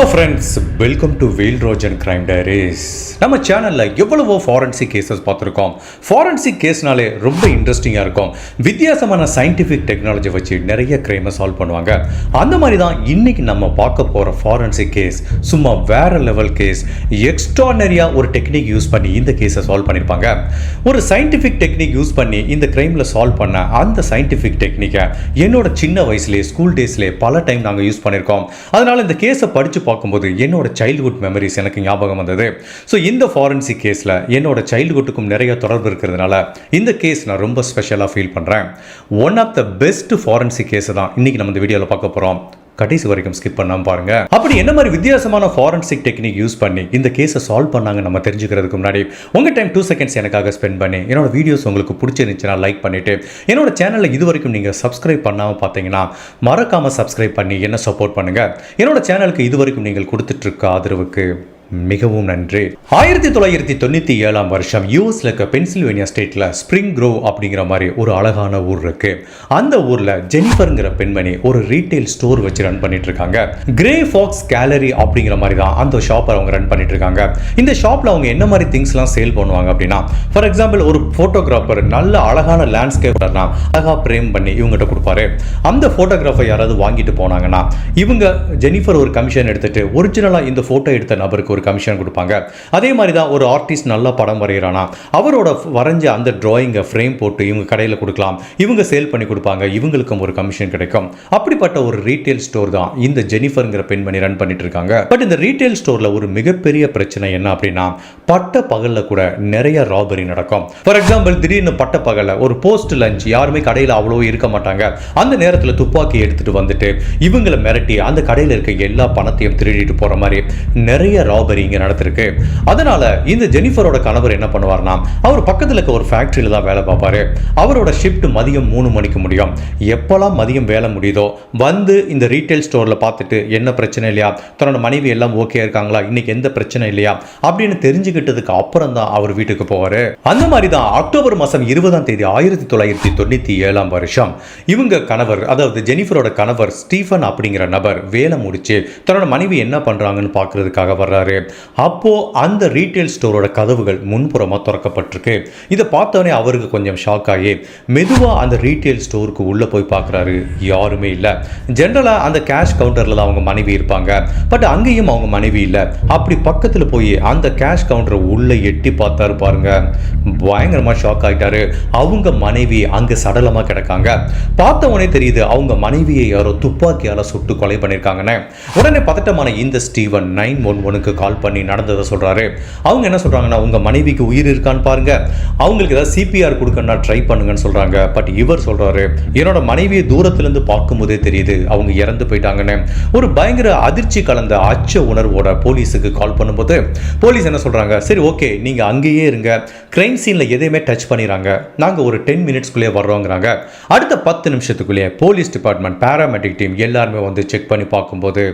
Hello friends welcome to வீல் ரோஜன் crime diaries நம்ம சேனலில் எவ்வளவோ ஃபாரன்சிக் கேசஸ் பார்த்துருக்கோம். ஃபாரன்சிக் கேஸ்னாலே ரொம்ப இன்ட்ரெஸ்டிங்காக இருக்கும். வித்தியாசமான சயின்டிஃபிக் டெக்னாலஜி வச்சு நிறைய கிரைமை சால்வ் பண்ணுவாங்க. அந்த மாதிரி தான் இன்றைக்கி நம்ம பார்க்க போகிற ஃபாரன்சிக் கேஸ் சும்மா வேறு லெவல் கேஸ் எக்ஸ்ட்ரானரியாக ஒரு டெக்னிக் யூஸ் பண்ணி இந்த கேஸை சால்வ் பண்ணியிருப்பாங்க ஒரு சயின்டிஃபிக் டெக்னிக் யூஸ் பண்ணி இந்த கிரைமில் சால்வ் பண்ண அந்த சயின்டிஃபிக் டெக்னிக்கை என்னோட சின்ன வயசுலேயே ஸ்கூல் டேஸ்லேயே பல டைம் நாங்கள் யூஸ் பண்ணியிருக்கோம் அதனால் இந்த கேஸை படித்து பார்க்கும்போது என்னோட சைல்ட்ஹுட் மெமரிஸ் எனக்கு ஞாபகம் வந்தது. ஸோ இந்த ஃபாரன்சிக் கேஸில் என்னோட சைல்டுஹுட்டுக்கும் நிறைய தொடர்பு இருக்கிறதுனால இந்த கேஸ் நான் ரொம்ப ஸ்பெஷலாக ஃபீல் பண்ணுறேன் one of the best forensic case தான் இன்றைக்கி நம்ம இந்த வீடியோவில் பார்க்க போகிறோம் கடைசி வரைக்கும் ஸ்கிப் பண்ணாம பாருங்க. அப்படி என்ன மாதிரி வித்தியாசமான ஃபாரன்சிக் டெக்னிக் யூஸ் பண்ணி இந்த கேஸை சால்வ் பண்ணாங்க நம்ம தெரிஞ்சுக்கிறதுக்கு முன்னாடி உங்க டைம் டூ செகண்ட்ஸ் எனக்காக ஸ்பெண்ட் பண்ணி என்னோட வீடியோஸ் உங்களுக்கு பிடிச்சிருந்துச்சுன்னா லைக் பண்ணிட்டு என்னோட சேனலில் இது வரைக்கும் நீங்கள் சப்ஸ்கிரைப் பண்ணாமல் பார்த்தீங்கன்னா மறக்காமல் சப்ஸ்கிரைப் பண்ணி என்ன சப்போர்ட் பண்ணுங்க. என்னோட சேனலுக்கு இது வரைக்கும் நீங்கள் கொடுத்துட்ருக்க ஆதரவுக்கு மிகவும் நன்றி. ஆயிரத்தி தொள்ளாயிரத்தி தொண்ணூற்றி ஏழாம் வருஷம் யூஎஸ்ல இருக்க பென்சில்வேனியா ஸ்டேட்டில் ஸ்ப்ரிங் க்ரோவ் அப்படிங்கிற மாதிரி ஒரு அழகான ஊர் இருக்கு. அந்த ஊரில் ஜெனிஃபருங்கிற பெண்மணி ஒரு ரீட்டைல் ஸ்டோர் வச்சு ரன் பண்ணிட்டு இருக்காங்க. கிரே ஃபாக்ஸ் கேலரி அப்படிங்கிற மாதிரி தான் அந்த ஷாப்பை அவங்க ரன் பண்ணிட்டு இருக்காங்க. இந்த ஷாப்பில் அவங்க என்ன மாதிரி திங்ஸ்லாம் சேல் பண்ணுவாங்க அப்படின்னா ஃபார் எக்ஸாம்பிள் ஒரு ஃபோட்டோகிராஃபர் நல்ல அழகான லேண்ட்ஸ்கேப்பர்னா அழகாக பிரேம் பண்ணி இவங்ககிட்ட கொடுப்பாரு. அந்த ஃபோட்டோகிராஃபர் யாராவது வாங்கிட்டு போனாங்கன்னா இவங்க ஜெனிஃபர் ஒரு கமிஷன் எடுத்துட்டு ஒரிஜினலாக இந்த ஃபோட்டோ எடுத்த நபருக்கு ஒரு கமிஷன் கொடுப்பாங்க. அதே மாதிரி தான் ஒரு ஆர்டிஸ்ட் நல்லா படம் வரைகிறானா அவரோட வரைஞ்ச அந்த ட்ராயிங்கை ஃப்ரேம் போட்டு இவங்க கடையில் கொடுக்கலாம். இவங்க சேல் பண்ணி கொடுப்பாங்க இவங்களுக்கும் ஒரு கமிஷன் கிடைக்கும். அப்படிப்பட்ட ஒரு ரீட்டைல் ஸ்டோர் தான் இந்த ஜெனிஃபருங்கிற பெண்மணி ரன் பண்ணிட்டு இருக்காங்க. பட் இந்த ரீட்டைல் ஸ்டோரில் ஒரு மிகப்பெரிய பிரச்சனை என்ன அப்படின்னா பட்ட பகலில் கூட நிறைய ராபரி நடக்கும். ஃபார் எக்ஸாம்பிள் திடீர்னு பட்ட பகலில் ஒரு போஸ்ட் லஞ்ச் யாருமே கடையில் அவ்வளோ இருக்க மாட்டாங்க. அந்த நேரத்தில் துப்பாக்கி எடுத்துட்டு வந்துட்டு இவங்களை மிரட்டி அந்த கடையில் இருக்க எல்லா பணத்தையும் திருடிட்டு போகிற மாதிரி நிறைய ராபரி இங்கே நடத்திருக்கு. அதனால இந்த ஜெனிஃபரோட கணவர் என்ன பண்ணுவார்னா அவர் பக்கத்தில் இருக்க ஒரு ஃபேக்ட்ரியில் தான் வேலை பார்ப்பாரு. அவரோட ஷிஃப்ட் மதியம் மூணு மணிக்கு முடியும். எப்போல்லாம் மதியம் வேலை முடியுதோ வந்து இந்த ரீட்டைல் ஸ்டோரில் பார்த்துட்டு என்ன பிரச்சனை இல்லையா? தன்னோட மனைவி எல்லாம் ஓகே இருக்காங்களா? இன்னைக்கு எந்த பிரச்சனை இல்லையா? அப்படின்னு தெரிஞ்சுக்கிட்டதுக்கு அப்புறம் தான் அவர் வீட்டுக்கு போவார். அந்த மாதிரி தான் அக்டோபர் மாதம் இருபதாம் தேதி ஆயிரத்தி தொள்ளாயிரத்தி தொண்ணூற்றி ஏழாம் வருஷம். இவங்க கணவர் அதாவது ஜெனிஃபரோட கணவர் ஸ்டீஃபன் அப்படிங்கிற நபர் வேலை முடிச்சு தன்னோட மனைவி என்ன பண்ணுறாங்கன்னு பார்க்கறதுக்காக வர்றாரு. அப்போ அந்த ரீட்டைல் ஸ்டோரோட கதவுகள் முன்புறமாக திறக்கப்பட்டிருக்கு. இதை பார்த்தோன்னே அவருக்கு கொஞ்சம் ஷாக் ஆகி மெதுவாக அந்த ரீட்டைல் ஸ்டோருக்கு உள்ளே போய் பார்க்குறாரு. யாருமே இல்லை. ஜென்ரலாக அந்த கேஷ் கவுண்டரில் தான் அவங்க மனைவி இருப்பாங்க. பட் அங்கேயும் அவங்க மனைவி இல்லை. அப்படி பக்கத்தில் போய் அந்த கேஷ் கவுண்டரை உள்ளே எட்டி பார்த்தாரு பாருங்க. பயங்கரமாக ஷாக் ஆகிட்டாரு அவங்க மனைவி அங்கே சடலமாக கிடக்காங்க. பார்த்த உடனே தெரியுது அவங்க மனைவியை யாரோ துப்பாக்கியால் சுட்டு கொலை பண்ணியிருக்காங்கன்னு உடனே பதட்டமான இந்த ஸ்டீவன் நைன் ஒன் ஒனுக்கு கால் பண்ணி நடந்ததை சொல்கிறாரு அவங்க என்ன சொல்கிறாங்கன்னா உங்கள் மனைவிக்கு உயிர் இருக்கான்னு பாருங்க. அவங்களுக்கு ஏதாவது சிபிஆர் கொடுக்கணும்னா ட்ரை பண்ணுங்கன்னு சொல்கிறாங்க பட் இவர் சொல்கிறாரு என்னோட மனைவியை தூரத்துலேருந்து பார்க்கும்போதே தெரியுது. அவங்க இறந்து போயிட்டாங்கன்னு. ஒரு பயங்கர அதிர்ச்சி கலந்த அச்ச உணர்வோட போலீஸுக்கு கால் பண்ணும்போது போலீஸ் என்ன சொல்கிறாங்க சரி ஓகே நீங்கள் அங்கேயே இருங்க. கிரைம் சீனில் எதையுமே டச் பண்ணிடுறாங்க நாங்கள் ஒரு டென் மினிட்ஸ்க்குள்ளேயே வர்றோங்கிறாங்க. அடுத்த பத்து நிமிஷத்துக்குள்ளேயே போலீஸ் டிபார்ட்மெண்ட் பேராமெடிக் டீம் எல்லாருமே வந்து செக் பண்ணி பார்க்கும்போது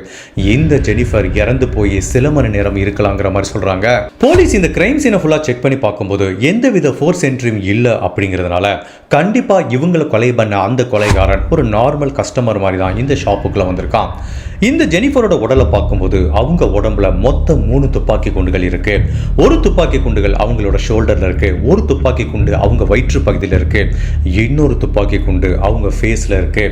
இந்த ஜெனிஃபர் இறந்து போய் சில மணி நேரம் இருக்கலாங்கிற மாதிரி சொல்கிறாங்க போலீஸ் இந்த கிரைம் சீனை ஃபுல்லாக செக் பண்ணி பார்க்கும்போது எந்தவித ஃபோர்ஸ் என்ட்ரியும் இல்லை அப்படிங்கிறதுனால கண்டிப்பாக இவங்களை கொலை பண்ண அந்த கொலைகாரன் ஒரு நார்மல் கஸ்டமர் மாதிரி தான் இந்த ஷாப்புக்குள்ளே வந்திருக்கான். இந்த ஜெனிஃபரோட உடலை பார்க்கும்போது அவங்க உடம்புல மொத்தம் மூணு துப்பாக்கி குண்டுகள் இருக்கு. ஒரு துப்பாக்கி குண்டுகள் அவங்களோட ஷோல்டர்ல இருக்கு. ஒரு துப்பாக்கி குண்டு அவங்க வயிற்று பகுதியில் இருக்கு. இன்னொரு துப்பாக்கி குண்டு அவங்க ஃபேஸ்ல இருக்கு.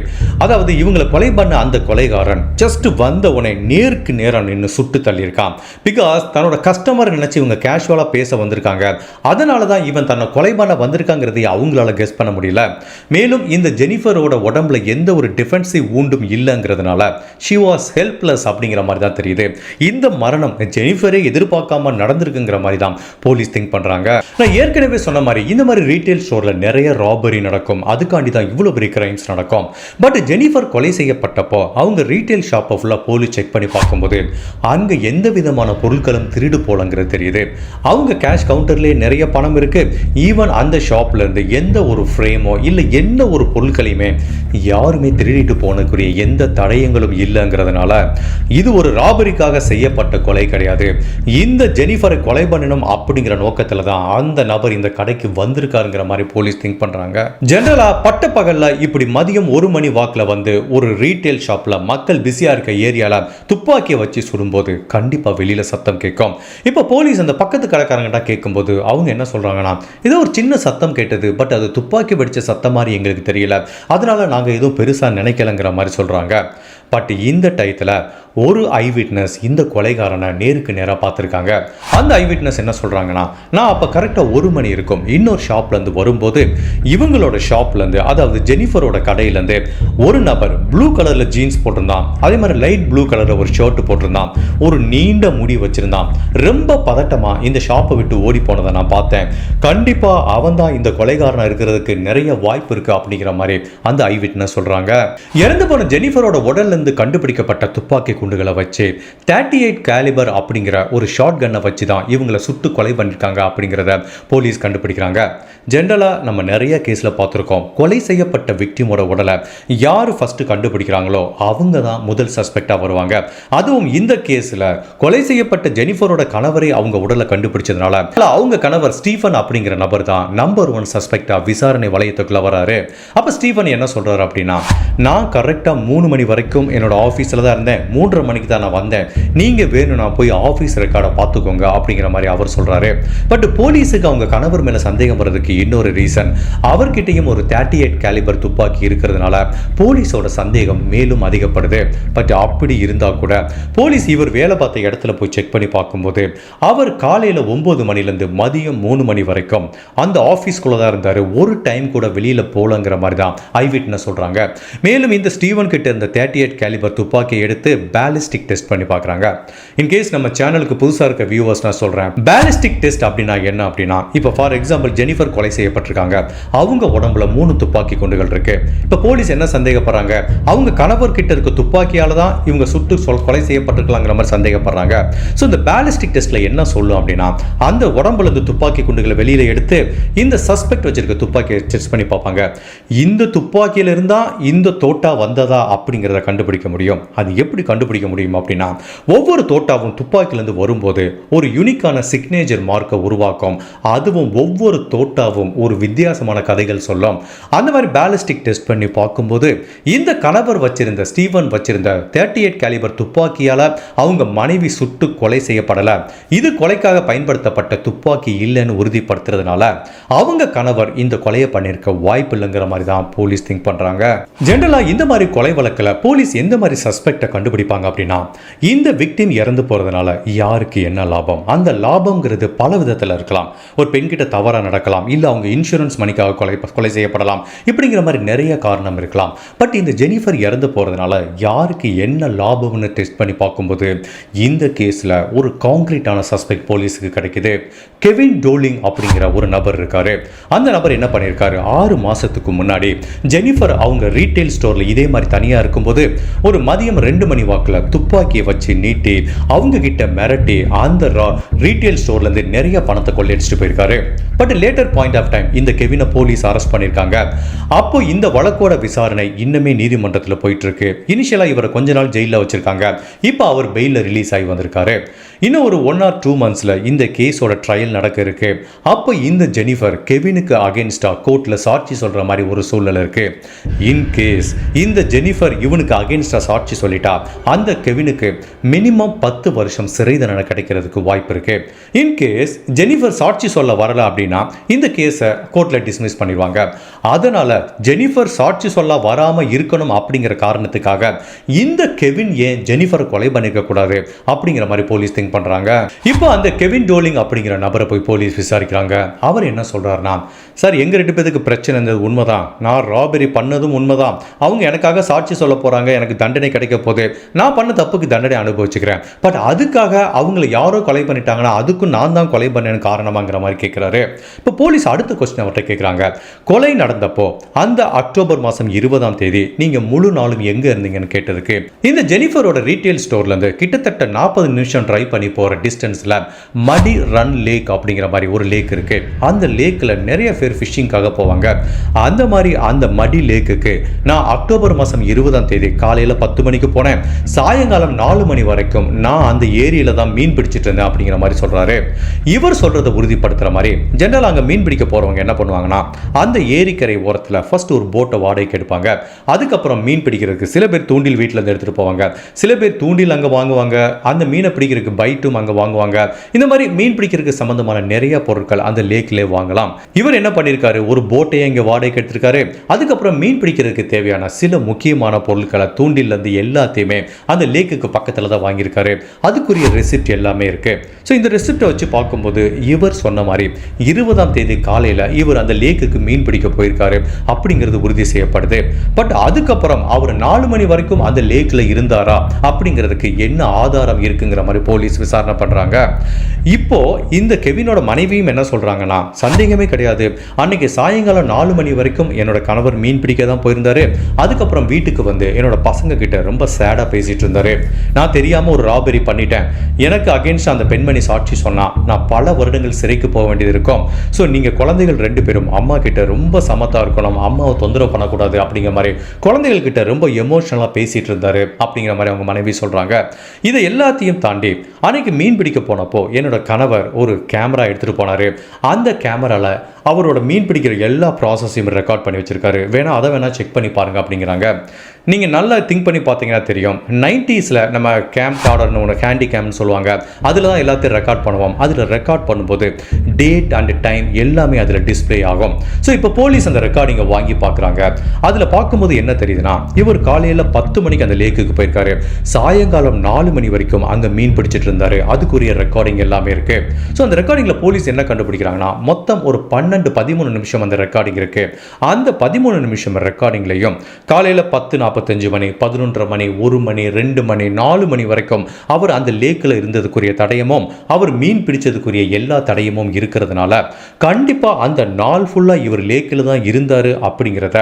அதாவது இவங்களை கொலை பண்ண அந்த கொலைகாரன் ஜஸ்ட் வந்த உடனே நேருக்கு நேரம் நின்று சுட்டு தள்ளியிருக்கான். பிகாஸ் தன்னோட கஸ்டமர் நினைச்சு இவங்க கேஷுவலாக பேச வந்திருக்காங்க. அதனால தான் இவன் தன்னை கொலை பண்ண வந்திருக்காங்கிறதையும் அவங்களால கெஸ் பண்ண முடியல. மேலும் இந்த ஜெனிஃபரோட உடம்புல எந்த ஒரு டிஃபென்சிவ் ஊண்டும் இல்லைங்கிறதுனால ஷி வாஸ் ஹெல்ப்லெஸ் அப்படிங்கிற மாதிரி தான் தெரியுது. இந்த மரணம் ஜெனிஃபரே எதிர்பார்க்காம நடந்திருக்குங்கிற மாதிரி தான் போலீஸ் திங்க் பண்றாங்க. நான் ஏற்கனவே சொன்ன மாதிரி இந்த மாதிரி ரீட்டைல் ஸ்டோர்ல நிறைய ராபரி நடக்கும். அதுக்காண்டி தான் இவ்வளோ பெரிய கிரைம்ஸ் நடக்கும். பட் ஜெனிஃபர் கொலை செய்யப்பட்டப்போ அவங்க ரீட்டைல் ஷாப்பை ஃபுல்லாக போலீஸ் செக் பண்ணி பார்க்கும்போது அங்கே எந்த விதமான விதமான பொருட்களும் திருடு போலங்கிறது தெரியுது. அவங்க கேஷ் கவுண்டர்லேயே நிறைய பணம் இருக்குது ஈவன் அந்த ஷாப்லேருந்து எந்த ஒரு ஃப்ரேமோ இல்லை எந்த ஒரு பொருட்களையுமே யாருமே திருடிட்டு போனக்குரிய எந்த தடயங்களும் இல்லைங்கிறதுனால இது ஒரு ராபரிக்காக செய்யப்பட்ட கொலை கிடையாது. இந்த ஜெனிஃபரை கொலை பண்ணணும் அப்படிங்கிற நோக்கத்தில் தான் அந்த நபர் இந்த கடைக்கு வந்திருக்காருங்கிற மாதிரி போலீஸ் திங்க் பண்ணுறாங்க ஜென்ரலாக பட்ட பகலில் இப்படி மதியம் ஒரு மணி வாக்கில் வந்து ஒரு ரீட்டைல் ஷாப்பில் மக்கள் பிஸியாக இருக்க ஏரியாவில் துப்பாக்கியை வச்சு சுடும்போது கண்டிப்பாக வெளியே வண்டியில் சத்தம் கேட்கும். இப்போ போலீஸ் அந்த பக்கத்து கடைக்காரங்கிட்ட கேட்கும்போது அவங்க என்ன சொல்கிறாங்கன்னா ஏதோ ஒரு சின்ன சத்தம் கேட்டது பட் அது துப்பாக்கி வெடித்த சத்தம் மாதிரி எங்களுக்கு தெரியல. அதனால் நாங்கள் எதுவும் பெருசாக நினைக்கலங்கிற மாதிரி சொல்கிறாங்க பட் இந்த டயத்தில் ஒரு ஐ விட்னஸ் இந்த கொலைகாரனை நேருக்கு நேராக பார்த்துருக்காங்க. அந்த ஐ விட்னஸ் என்ன சொல்கிறாங்கன்னா நான் அப்போ கரெக்டாக ஒரு மணி இருக்கும். இன்னொரு ஷாப்லேருந்து வரும்போது இவங்களோட ஷாப்லேருந்து அதாவது ஜெனிஃபரோட கடையிலேருந்து ஒரு நபர் ப்ளூ கலரில் ஜீன்ஸ் போட்டிருந்தான். அதே மாதிரி லைட் ப்ளூ கலரில் ஒரு ஷர்ட் போட்டிருந்தான். ஒரு நீண்ட முடி வச்சிருந்தான். ரொம்ப பதட்டமாக இந்த ஷாப்பை விட்டு ஓடி போனதை நான் பார்த்தேன். கண்டிப்பாக அவன் தான் இந்த கொலைகாரனாக இருக்கிறதுக்கு நிறைய வாய்ப்பு இருக்குது அப்படிங்கிற மாதிரி அந்த ஐ விட்னஸ் சொல்கிறாங்க இறந்து போன ஜெனிஃபரோட உடல்லேருந்து கண்டுபிடிக்கப்பட்ட துப்பாக்கி குண்டுகளை வச்சு தேர்ட்டி எயிட் கேலிபர் அப்படிங்கிற ஒரு ஷார்ட் கன்னை வச்சு தான் இவங்களை சுட்டு கொலை பண்ணியிருக்காங்க அப்படிங்கிறத போலீஸ் கண்டுபிடிக்கிறாங்க. ஜென்ரலாக நம்ம நிறைய கேஸில் பார்த்துருக்கோம். கொலை செய்யப்பட்ட விக்டிமோட உடலை யார் ஃபஸ்ட்டு கண்டுபிடிக்கிறாங்களோ அவங்க தான் முதல் சஸ்பெக்டாக வருவாங்க. அதுவும் இந்த கேஸில் கொலை செய்ய செய்யப்பட்ட ஜெனிஃபரோட கணவரை அவங்க உடலை கண்டுபிடிச்சதுனால அவங்க கணவர் ஸ்டீஃபன் அப்படிங்கிற நபர் தான் நம்பர் ஒன் சஸ்பெக்டா விசாரணை வளையத்துக்குள்ள வராரு. அப்ப ஸ்டீஃபன் என்ன சொல்றாரு அப்படின்னா நான் கரெக்டா மூணு மணி வரைக்கும் என்னோட ஆஃபீஸில் தான் இருந்தேன். மூன்றரை மணிக்கு தான் நான் வந்தேன். நீங்க வேணும்னா போய் ஆஃபீஸ் ரெக்கார்டை பார்த்துக்கோங்க அப்படிங்கிற மாதிரி அவர் சொல்றாரு. பட் போலீஸுக்கு அவங்க கணவர் மேல சந்தேகம் வர்றதுக்கு இன்னொரு ரீசன் அவர்கிட்டயும் ஒரு தேர்ட்டி எயிட் கேலிபர் துப்பாக்கி இருக்கிறதுனால போலீஸோட சந்தேகம் மேலும் அதிகப்படுது. பட் அப்படி இருந்தா கூட போலீஸ் இவர் வேலை பார்த்த இடத்துல போய் செக் பண்ணி பார்க்கும்போது அவர் காலையில் ஒம்பது மணிலேருந்து மதியம் மூணு மணி வரைக்கும் அந்த ஆஃபீஸ்க்குள்ளே தான் இருந்தார். ஒரு டைம் கூட வெளியில் போகலங்கிற மாதிரி தான் ஐ விட்னஸ் சொல்கிறாங்க மேலும் இந்த ஸ்டீவன் கிட்ட இருந்த தேர்ட்டி எயிட் கேலிபர் துப்பாக்கி எடுத்து பேலிஸ்டிக் டெஸ்ட் பண்ணி பார்க்குறாங்க. இன்கேஸ் நம்ம சேனலுக்கு புதுசாக இருக்க வியூவர்ஸ் நான் சொல்கிறேன் பேலிஸ்டிக் டெஸ்ட் அப்படின்னா என்ன அப்படின்னா இப்போ ஃபார் எக்ஸாம்பிள் ஜெனிஃபர் கொலை செய்யப்பட்டிருக்காங்க. அவங்க உடம்புல மூணு துப்பாக்கி குண்டுகள் இருக்கு. இப்போ போலீஸ் என்ன சந்தேகப்படுறாங்க? அவங்க கணவர் கிட்ட இருக்க துப்பாக்கியால தான் இவங்க சுட்டு சொல் கொலை செய்யப்பட்டிருக்கலாங்கிற மாதிரி சந்தேகப்படுறாங்க. ஸோ இந்த பேலிஸ்டிக் டெஸ்ட்ல என்ன சொல்லும் அப்படின்னா அந்த உடம்புல இருந்து துப்பாக்கி குண்டுகளை வெளியில எடுத்து இந்த சஸ்பெக்ட் வச்சிருக்க துப்பாக்கியை டெஸ்ட் பண்ணி பார்ப்பாங்க. இந்த துப்பாக்கியில இருந்தா இந்த தோட்டா வந்ததா அப்படிங்கிறத கண்டுபிடிக்க முடியும். அது எப்படி கண்டுபிடிக்க முடியும் அப்படின்னா ஒவ்வொரு தோட்டாவும் துப்பாக்கிலேருந்து வரும்போது ஒரு யூனிக்கான சிக்னேச்சர் மார்க்கை உருவாக்கும். அதுவும் ஒவ்வொரு தோட்டாவும் ஒரு வித்தியாசமான கதைகள் சொல்லும். அந்த மாதிரி பேலிஸ்டிக் டெஸ்ட் பண்ணி பார்க்கும்போது இந்த கணவர் வச்சிருந்த ஸ்டீவன் வச்சிருந்த தேர்ட்டி எயிட் கேலிபர் துப்பாக்கியால் அவங்க மனைவி சுட்டு கொலை செய்யப்படலை. இது கொலைக்காக பயன்படுத்தப்பட்ட துப்பாக்கி இல்லைன்னு உறுதிப்படுத்துறதுனால அவங்க கணவர் இந்த கொலையை பண்ணியிருக்க வாய்ப்பு இல்லைங்கிற மாதிரி தான் போலீஸ் திங்க் பண்ணுறாங்க ஜென்ரலாக இந்த மாதிரி கொலை வழக்கில் போலீஸ் எந்த மாதிரி சஸ்பெக்டை கண்டுபிடிப்பாங்க அப்படின்னா இந்த விக்டிம் இறந்து போகிறதுனால யாருக்கு என்ன லாபம்? அந்த லாபம்ங்கிறது பல விதத்தில் இருக்கலாம். ஒரு பெண்கிட்ட தவறாக நடக்கலாம் இல்லை அவங்க இன்சூரன்ஸ் மணிக்காக கொலை கொலை செய்யப்படலாம் இப்படிங்கிற மாதிரி நிறைய காரணம் இருக்கலாம். பட் இந்த ஜெனிஃபர் இறந்து போகிறதுனால யாருக்கு என்ன லாபம்னு டெஸ்ட் பண்ணி பார்க்கும்போது இந்த கேஸில் ஒரு காங்கிரீட்டான சஸ்பெக்ட் போலீஸுக்கு கிடைக்குது. கெவின் டோலிங் அப்படிங்கிற ஒரு நபர் இருக்கார். அந்த நபர் என்ன பண்ணியிருக்காரு ஆறு மாதத்துக்கு முன்னாடி ஜெனிஃபர் அவங்க ரீட்டைல் ஸ்டோரில் இதே மாதிரி தனியாக இருக்கும்போது ஒரு மதியம் ரெண்டு மணி வாக்கில் துப்பாக்கியை வச்சு நீட்டி அவங்க கிட்ட மிரட்டி அந்த ரீட்டைல் ஸ்டோர்லேருந்து நிறைய பணத்தை கொள்ளையடிச்சிட்டு போயிருக்காரு. But later point of time இந்த கெவினை போலீஸ் அரெஸ்ட் பண்ணியிருக்காங்க அப்போ இந்த வழக்கோட விசாரணை இன்னுமே நீதிமன்றத்தில் போயிட்டு இருக்கு. இனிஷியலாக இவரை கொஞ்ச நாள் ஜெயிலில் வச்சிருக்காங்க. இப்போ அவர் பெயிலில் ரிலீஸ் ஆகி வந்திருக்காரு. சொல்லியிருக்காரு இன்னும் ஒரு ஒன் ஆர் டூ மந்த்ஸில் இந்த கேஸோட ட்ரையல் நடக்க இருக்கு. அப்போ இந்த ஜெனிஃபர் கெவினுக்கு அகேன்ஸ்டாக கோர்ட்டில் சாட்சி சொல்கிற மாதிரி ஒரு சூழ்நிலை இருக்கு. இன் கேஸ் இந்த ஜெனிஃபர் இவனுக்கு அகேன்ஸ்டாக சாட்சி சொல்லிட்டா அந்த கெவினுக்கு மினிமம் பத்து வருஷம் சிறை தண்டனை கிடைக்கிறதுக்கு வாய்ப்பு இருக்கு. இன் கேஸ் ஜெனிஃபர் சாட்சி சொல்ல வரல அப்படின்னா இந்த கேஸை கோர்ட்டில் டிஸ்மிஸ் பண்ணிடுவாங்க. அதனால் ஜெனிஃபர் சாட்சி சொல்ல வராமல் இருக்கணும் அப்படிங்கிற காரணத்துக்காக இந்த கெவின் ஏன் ஜெனிஃபர் கொலை பண்ணிருக்க அப்படிங்கிற அப்படிங்கிற மாதிரி போலீஸ் திங்க் பண்ணுறாங்க இப்போ அந்த கெவின் டோலிங் அப்படிங்கிற நபரை போய் போலீஸ் விசாரிக்கிறாங்க. அவர் என்ன சொல்கிறாருன்னா சார் எங்கள் ரெண்டு பேருக்கு பிரச்சனை இருந்தது உண்மைதான். நான் ராபரி பண்ணதும் உண்மைதான். அவங்க எனக்காக சாட்சி சொல்ல போகிறாங்க எனக்கு தண்டனை கிடைக்க போகுது. நான் பண்ண தப்புக்கு தண்டனை அனுபவிச்சுக்கிறேன். பட் அதுக்காக அவங்கள யாரோ கொலை பண்ணிட்டாங்கன்னா அதுக்கும் நான் தான் கொலை பண்ணேன்னு காரணமாங்கிற மாதிரி கேட்குறாரு இப்போ போலீஸ் அடுத்த கொஸ்டின் அவர்கிட்ட கேட்குறாங்க கொலை நடந்தப்போ அந்த அக்டோபர் மாதம் இருபதாம் தேதி நீங்கள் முழு நாளும் எங்கே இருந்தீங்கன்னு கேட்டதுக்கு இந்த ஜெனிஃபரோட ரீட்டைல் ஸ்டோர்லேருந்து கிட்டத்தட்ட நாற்பது நிமிஷம் ட்ரைவ் பண்ணி போகிற டிஸ்டன்ஸில் மடி ரன் லேக் அப்படிங்கிற மாதிரி ஒரு லேக் இருக்கு. அந்த லேக்கில் நிறைய பேர் ஃபிஷிங்காக போவாங்க. அந்த மாதிரி அந்த மடி லேக்குக்கு நான் அக்டோபர் மாதம் இருபதாம் தேதி காலையில் பத்து மணிக்கு போனேன். சாயங்காலம் நாலு மணி வரைக்கும் நான் அந்த ஏரியில தான் மீன் பிடிச்சிட்டு இருந்தேன் அப்படிங்கிற மாதிரி சொல்றாரு. இவர் சொல்றதை உறுதிப்படுத்துற மாதிரி ஜென்ரலாக அங்கே மீன் பிடிக்க போறவங்க என்ன பண்ணுவாங்கன்னா அந்த ஏரிக்கரை ஓரத்தில் ஃபர்ஸ்ட் ஒரு போட்டை வாடகைக்கு எடுப்பாங்க. அதுக்கப்புறம் மீன் பிடிக்கிறதுக்கு சில பேர் தூண்டில் வீட்டில் இருந்து எடுத்துட்டு போவாங்க. சில பேர் தூண்டில் அங்கே வாங்குவாங்க. அந்த மீன் மீனை பிடிக்கிறதுக்கு பைட்டும் அங்கே வாங்குவாங்க. இந்த மாதிரி மீன் பிடிக்கிறதுக்கு சம்பந்தமான நிறைய பொருட்கள் அந்த லேக்கிலே வாங்கலாம். இவர் என்ன பண்ணியிருக்காரு ஒரு போட்டையை இங்கே வாடகைக்கு எடுத்திருக்காரு. அதுக்கப்புறம் மீன் பிடிக்கிறதுக்கு தேவையான சில முக்கியமான பொருட்களை தூண்டிலிருந்து எல்லாத்தையுமே அந்த லேக்குக்கு பக்கத்தில் தான் வாங்கியிருக்காரு. அதுக்குரிய ரெசிப்ட் எல்லாமே இருக்கு. ஸோ இந்த ரெசிப்டை வச்சு பார்க்கும்போது இவர் சொன்ன மாதிரி இருபதாம் தேதி காலையில் இவர் அந்த லேக்குக்கு மீன் பிடிக்க போயிருக்காரு அப்படிங்கிறது உறுதி செய்யப்படுது. பட் அதுக்கப்புறம் அவர் நாலு மணி வரைக்கும் அந்த லேக்கில் இருந்தாரா அப்படிங்கிறதுக்கு என்ன ஆதாரம் இருக்குங்க அப்படிங்கிற மாதிரி போலீஸ் விசாரணை பண்ணுறாங்க இப்போ இந்த கெவினோட மனைவியும் என்ன சொல்கிறாங்கன்னா சந்தேகமே கிடையாது. அன்னைக்கு சாயங்காலம் நாலு மணி வரைக்கும் என்னோட கணவர் மீன் பிடிக்க தான் போயிருந்தார். அதுக்கப்புறம் வீட்டுக்கு வந்து என்னோட பசங்க கிட்ட ரொம்ப சேடாக பேசிட்டு இருந்தார். நான் தெரியாமல் ஒரு ராபரி பண்ணிட்டேன். எனக்கு அகேன்ஸ்ட் அந்த பெண்மணி சாட்சி சொன்னா நான் பல வருடங்கள் சிறைக்கு போக வேண்டியது இருக்கும். ஸோ நீங்கள் குழந்தைகள் ரெண்டு பேரும் அம்மா கிட்ட ரொம்ப சமத்தா இருக்கணும். அம்மாவை தொந்தரவு பண்ணக்கூடாது அப்படிங்கிற மாதிரி குழந்தைகள் கிட்ட ரொம்ப எமோஷனலாக பேசிட்டு இருந்தார் அப்படிங்கிற மாதிரி அவங்க மனைவி சொல்றாங்க. இதை எல்லாத்தையும் தாண்டி அன்னைக்கு மீன் பிடிக்க போனப்போ என்னோட கணவர் ஒரு கேமரா எடுத்துட்டு போனாரு. அந்த கேமரால அவரோட மீன் பிடிக்கிற எல்லா ப்ராசஸையும் ரெக்கார்ட் பண்ணி வச்சிருக்காரு. வேணா அதை வேணா செக் பண்ணி பாருங்க அப்படிங்கிறாங்க. நீங்கள் நல்லா திங்க் பண்ணி பார்த்தீங்கன்னா தெரியும். நைன்டிஸில் நம்ம கேம் கார்டர்னு ஒன்று ஹேண்டி கேம்னு சொல்லுவாங்க. அதில் தான் எல்லாத்தையும் ரெக்கார்ட் பண்ணுவோம். அதில் ரெக்கார்ட் பண்ணும்போது டேட் அண்ட் டைம் எல்லாமே அதில் டிஸ்ப்ளே ஆகும். ஸோ இப்போ போலீஸ் அந்த ரெக்கார்டிங்கை வாங்கி பார்க்குறாங்க. அதில் பார்க்கும்போது என்ன தெரியுதுன்னா இவர் காலையில் பத்து மணிக்கு அந்த லேக்குக்கு போயிருக்காரு. சாயங்காலம் நாலு மணி வரைக்கும் அங்கே மீன் பிடிச்சிட்டு இருந்தார். அதுக்குரிய ரெக்கார்டிங் எல்லாமே இருக்குது ஸோ அந்த ரெக்கார்டிங்கில் போலீஸ் என்ன கண்டுபிடிக்கிறாங்கன்னா மொத்தம் ஒரு பன்னெண்டு பதிமூணு நிமிஷம் அந்த ரெக்கார்டிங் இருக்குது அந்த பதிமூணு நிமிஷம் ரெக்கார்டிங்லையும் காலையில் பத்து நாற்பத்தஞ்சு மணி பதினொன்றரை மணி ஒரு மணி ரெண்டு மணி நாலு மணி வரைக்கும் அவர் அந்த லேக்கில் இருந்ததுக்குரிய தடயமும் அவர் மீன் பிடிச்சதுக்குரிய எல்லா தடயமும் இருக்கிறதுனால கண்டிப்பாக அந்த நாள் ஃபுல்லாக இவர் லேக்கில் தான் இருந்தார் அப்படிங்கிறத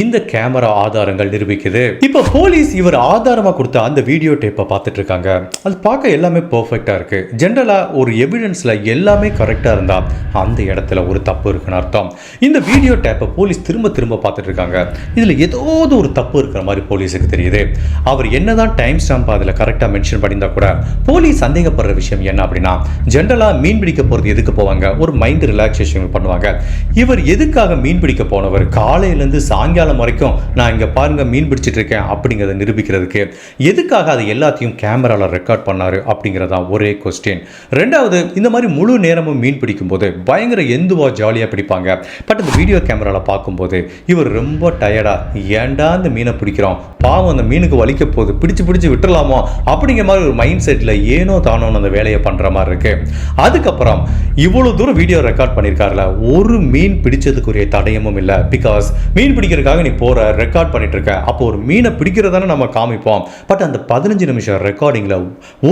இந்த கேமரா ஆதாரங்கள் நிரூபிக்குது. இப்போ போலீஸ் இவர் ஆதாரமாக கொடுத்த அந்த வீடியோ டேப்பை பார்த்துட்டு இருக்காங்க அது பார்க்க எல்லாமே பர்ஃபெக்டாக இருக்கு. ஜென்ரலாக ஒரு எவிடன்ஸில் எல்லாமே கரெக்டாக இருந்தால் அந்த இடத்துல ஒரு தப்பு இருக்குன்னு அர்த்தம். இந்த வீடியோ டேப்பை போலீஸ் திரும்ப திரும்ப பார்த்துட்டு இருக்காங்க இதில் ஏதாவது ஒரு தப்பு இருக்கிற மாதிரி மாதிரி போலீஸுக்கு தெரியுது. அவர் என்னதான் டைம் ஸ்டாம்ப் அதில் கரெக்டாக மென்ஷன் பண்ணியிருந்தா கூட போலீஸ் சந்தேகப்படுற விஷயம் என்ன அப்படின்னா ஜென்ரலாக மீன் பிடிக்க போகிறது எதுக்கு போவாங்க? ஒரு மைண்ட் ரிலாக்ஸேஷன் பண்ணுவாங்க. இவர் எதுக்காக மீன் பிடிக்க போனவர்? காலையிலேருந்து சாயங்காலம் வரைக்கும் நான் இங்கே பாருங்கள் மீன் பிடிச்சிட்டு இருக்கேன் அப்படிங்கிறத நிரூபிக்கிறதுக்கு. எதுக்காக அதை எல்லாத்தையும் கேமராவில் ரெக்கார்ட் பண்ணார் அப்படிங்கிறதான் ஒரே கொஸ்டின் ரெண்டாவது இந்த மாதிரி முழு நேரமும் மீன் பிடிக்கும்போது பயங்கர எந்துவா ஜாலியாக பிடிப்பாங்க. பட் இந்த வீடியோ கேமராவில் பார்க்கும்போது இவர் ரொம்ப டயர்டாக ஏண்டா இந்த மீனை பிடிக்கிறோம் பாவம் அந்த மீனுக்கு வலிக்க போகுது. பிடிச்சு பிடிச்சு விட்டுடலாமோ அப்படிங்கிற மாதிரி ஒரு மைண்ட் செட்டில் ஏனோ தானோன்னு அந்த வேலையை பண்ணுற மாதிரி இருக்கு. அதுக்கப்புறம் இவ்வளோ தூரம் வீடியோ ரெக்கார்ட் பண்ணியிருக்காருல ஒரு மீன் பிடிச்சதுக்குரிய தடயமும் இல்லை. பிகாஸ் மீன் பிடிக்கிறதுக்காக நீ போகிற ரெக்கார்ட் பண்ணிட்டு இருக்க அப்போ ஒரு மீனை பிடிக்கிறதானே நம்ம காமிப்போம். பட் அந்த பதினஞ்சு நிமிஷம் ரெக்கார்டிங்கில்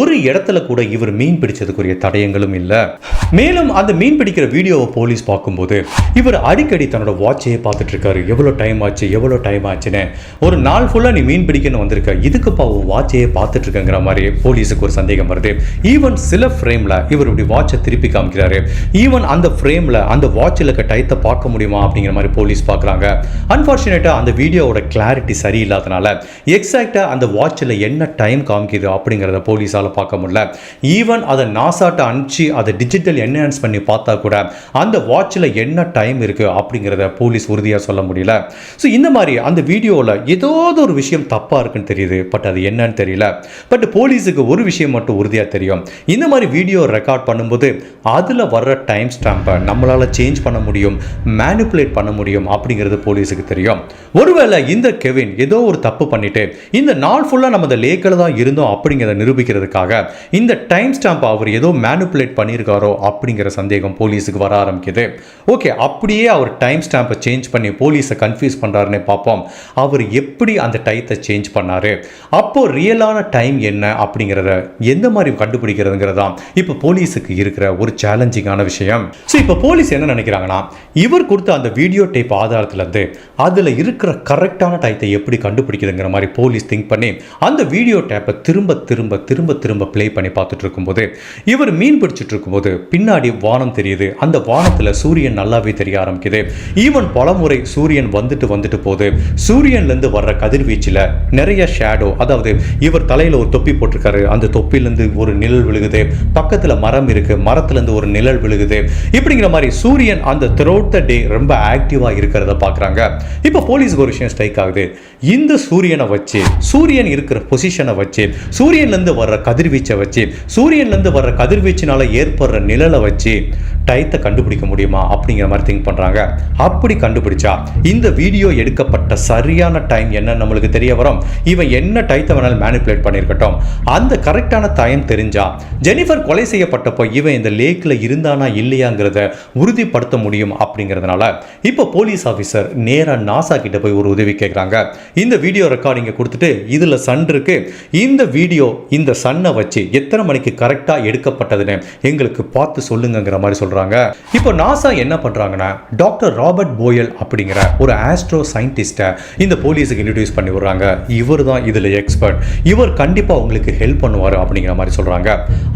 ஒரு இடத்துல கூட இவர் மீன் பிடிச்சதுக்குரிய தடயங்களும் இல்லை. மேலும் அந்த மீன் பிடிக்கிற வீடியோவை போலீஸ் பார்க்கும்போது இவர் அடிக்கடி தன்னோட வாட்சையே பார்த்துட்டு இருக்காரு எவ்வளோ டைம் ஆச்சு எவ்வளோ டைம் ஆச்சுன்னு. ஒரு நாள் ஃபுல்லாக நீ மீன் பிடிக்கணும் வந்திருக்க. இதுக்குப்பா உன் வாட்சையே பார்த்துட்டு இருக்கங்கிற மாதிரி போலீஸுக்கு ஒரு சந்தேகம் வருது. ஈவன் சில ஃப்ரேமில் இவர் இப்படி வாட்சை திருப்பி காமிக்கிறாரு. ஈவன் அந்த ஃப்ரேமில் அந்த வாட்சில் இருக்க டயத்தை பார்க்க முடியுமா அப்படிங்கிற மாதிரி போலீஸ் பார்க்குறாங்க. அன்ஃபார்ச்சுனேட்டாக அந்த வீடியோவோட கிளாரிட்டி சரியில்லாதனால எக்ஸாக்டாக அந்த வாட்சில் என்ன டைம் காமிக்குது அப்படிங்கிறத போலீஸால் பார்க்க முடியல. ஈவன் அதை நாசாட்ட அனுப்பிச்சு அதை டிஜிட்டல் என்ஹான்ஸ் பண்ணி பார்த்தா கூட அந்த வாட்சில் என்ன டைம் இருக்குது அப்படிங்கிறத போலீஸ் உறுதியாக சொல்ல முடியல. ஸோ இந்த மாதிரி அந்த வீடியோவில் ஏதோ ஏதாவது ஒரு விஷயம் தப்பாக இருக்குன்னு தெரியுது. பட் அது என்னன்னு தெரியல. பட் போலீஸுக்கு ஒரு விஷயம் மட்டும் உறுதியாக தெரியும். இந்த மாதிரி வீடியோ ரெக்கார்ட் பண்ணும்போது அதில் வர்ற டைம் ஸ்டாம்பை நம்மளால் சேஞ்ச் பண்ண முடியும் மேனிப்புலேட் பண்ண முடியும் அப்படிங்கிறது போலீஸுக்கு தெரியும். ஒருவேளை இந்த கெவின் ஏதோ ஒரு தப்பு பண்ணிட்டு இந்த நாள் ஃபுல்லாக நம்ம இந்த லேக்கில் தான் இருந்தோம் அப்படிங்கிறத நிரூபிக்கிறதுக்காக இந்த டைம் ஸ்டாம்ப் அவர் ஏதோ மேனிப்புலேட் பண்ணியிருக்காரோ அப்படிங்கிற சந்தேகம் போலீஸுக்கு வர ஆரம்பிக்குது. ஓகே அப்படியே அவர் டைம் ஸ்டாம்பை சேஞ்ச் பண்ணி போலீஸை கன்ஃபியூஸ் பண்ணுறாருன்னு பார்ப்போம். அவர் எப்படி அந்த டயத்தை சேஞ்ச் பண்ணார். அப்போ ரியலான டைம் என்ன அப்படிங்கிறத எந்த மாதிரி கண்டுபிடிக்கிறதுங்கிறதான் இப்போ போலீஸுக்கு இருக்கிற ஒரு சேலஞ்சிங்கான விஷயம். ஸோ இப்போ போலீஸ் என்ன நினைக்கிறாங்கன்னா இவர் கொடுத்த அந்த வீடியோ டேப் ஆதாரத்துலேருந்து அதில் இருக்கிற கரெக்டான டயத்தை எப்படி கண்டுபிடிக்கிறதுங்கிற மாதிரி போலீஸ் திங்க் பண்ணி அந்த வீடியோ டேப்பை திரும்ப திரும்ப திரும்ப திரும்ப ப்ளே பண்ணி பார்த்துட்டு இருக்கும்போது இவர் மீன் பிடிச்சிட்டு இருக்கும்போது பின்னாடி வானம் தெரியுது. அந்த வானத்தில் சூரியன் நல்லாவே தெரிய ஆரம்பிக்குது. ஈவன் பலமுறை சூரியன் வந்துட்டு வந்துட்டு போகுது. சூரியன்லேருந்து வர்ற கதிர்வீச்சில் நிறைய ஷேடோ அதாவது இவர் தலையில் ஒரு தொப்பி போட்டிருக்காரு. அந்த தொப்பிலேருந்து ஒரு நிழல் விழுகுது. பக்கத்தில் மரம் இருக்கு. மரத்துலேருந்து ஒரு நிழல் விழுகுது. இப்படிங்கிற மாதிரி சூரியன் அந்த த்ரோட் த டே ரொம்ப ஆக்டிவாக இருக்கிறத பார்க்குறாங்க. இப்போ போலீஸுக்கு ஒரு விஷயம் ஸ்ட்ரைக் ஆகுது. இந்த சூரியனை வச்சு சூரியன் இருக்கிற பொசிஷனை வச்சு சூரியன்லேருந்து வர்ற கதிர்வீச்சை வச்சு சூரியன்லேருந்து வர்ற கதிர்வீச்சினால் ஏற்படுற நிழலை வச்சு டயத்தை கண்டுபிடிக்க முடியுமா அப்படிங்கிற மாதிரி திங்க் பண்ணுறாங்க அப்படி கண்டுபிடிச்சா இந்த வீடியோ எடுக்கப்பட்ட சரியான டைம் என்ன நம்மளுக்கு தெரிய வரும். இவன் என்ன டயத்தை வேணாலும் மேனிப்புலேட் பண்ணியிருக்கட்டும். அந்த கரெக்டான டைம் தெரிஞ்சா ஜெனிஃபர் கொலை செய்யப்பட்டப்போ இவன் இந்த லேக்கில் இருந்தானா இல்லையாங்கிறத உறுதிப்படுத்த முடியும் அப்படிங்கிறதுனால இப்போ போலீஸ் ஆஃபீஸர் நேராக நாசா கிட்ட போய் ஒரு உதவி கேட்குறாங்க இந்த வீடியோ ரெக்கார்டிங்கை கொடுத்துட்டு இதில் சன் இருக்கு. இந்த வீடியோ இந்த சன்னை வச்சு எத்தனை மணிக்கு கரெக்டாக எடுக்கப்பட்டதுன்னு எங்களுக்கு பார்த்து சொல்லுங்கங்கிற மாதிரி சொல்கிறாங்க இப்போ நாசா என்ன பண்ணுறாங்கன்னா டாக்டர் ராபர்ட் போயல் அப்படிங்கிற ஒரு ஆஸ்ட்ரோ சயின்டிஸ்ட்டை இந்த போலீஸுக்கு இன்ட்ரடியூஸ் பண்ணி விடுறாங்க. இவர் தான் இதில் எக்ஸ்பர்ட் இவர் கண்டிப்பாக உங்களுக்கு ஹெல்ப் பண்ணுவார் அப்படிங்கிற மாதிரி சொல்கிறாங்க